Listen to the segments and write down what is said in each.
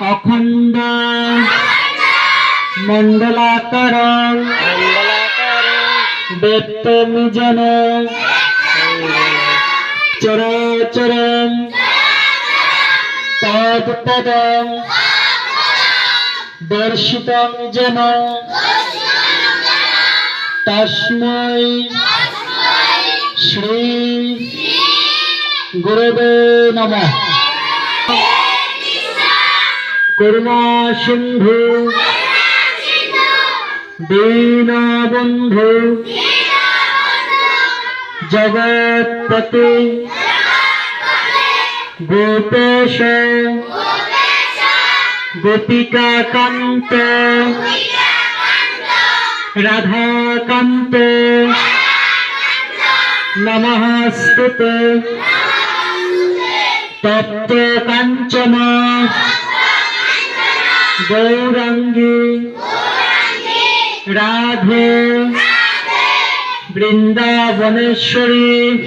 অখণ্ড। মণ্ডলাকার। বেত্তমিজন চরাচর পদ পদ। দর্শিতং যেন। তস্मै শ্রী গুরুবে নমঃ। করুণা সিন্ধু। দীনবন্ধু জগৎপতি গোপেশ। গোপিকাকান্ত রাধাকান্ত। নমস্তুতে। তপ্ত কাঞ্চনা। গৌরাঙ্গী। রাধে। বৃন্দাবনেশ্বরী।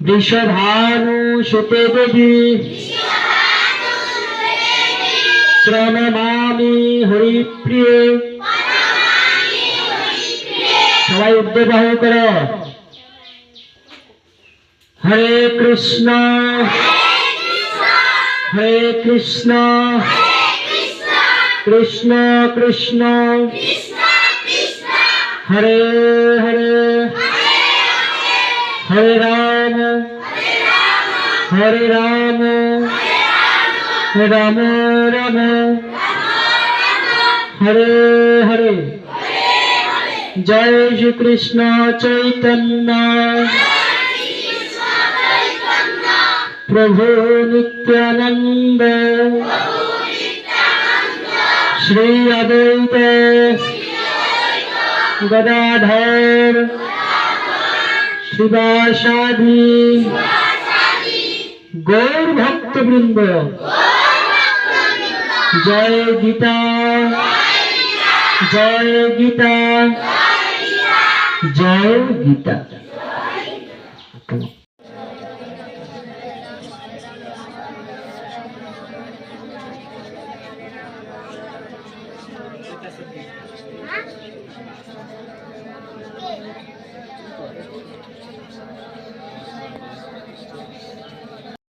বৃষভানু সুতে দেবী। প্রণমামি হরিপ্রিয়। সবাই উদ্যোগ করো। হরে কৃষ্ণ। হরে কৃষ্ণ কৃষ্ণ কৃষ্ণ হরে হরে হরে রাম হরে রাম রাম রাম হরে হরে জয় শ্রী কৃষ্ণ চৈতন্য প্রভু নিত্যানন্দ শ্রী অদ্বৈত গদাধর শিবাসাদি গৌর ভক্তবৃন্দ জয় গীতা জয় গীতা জয় গীতা 啊？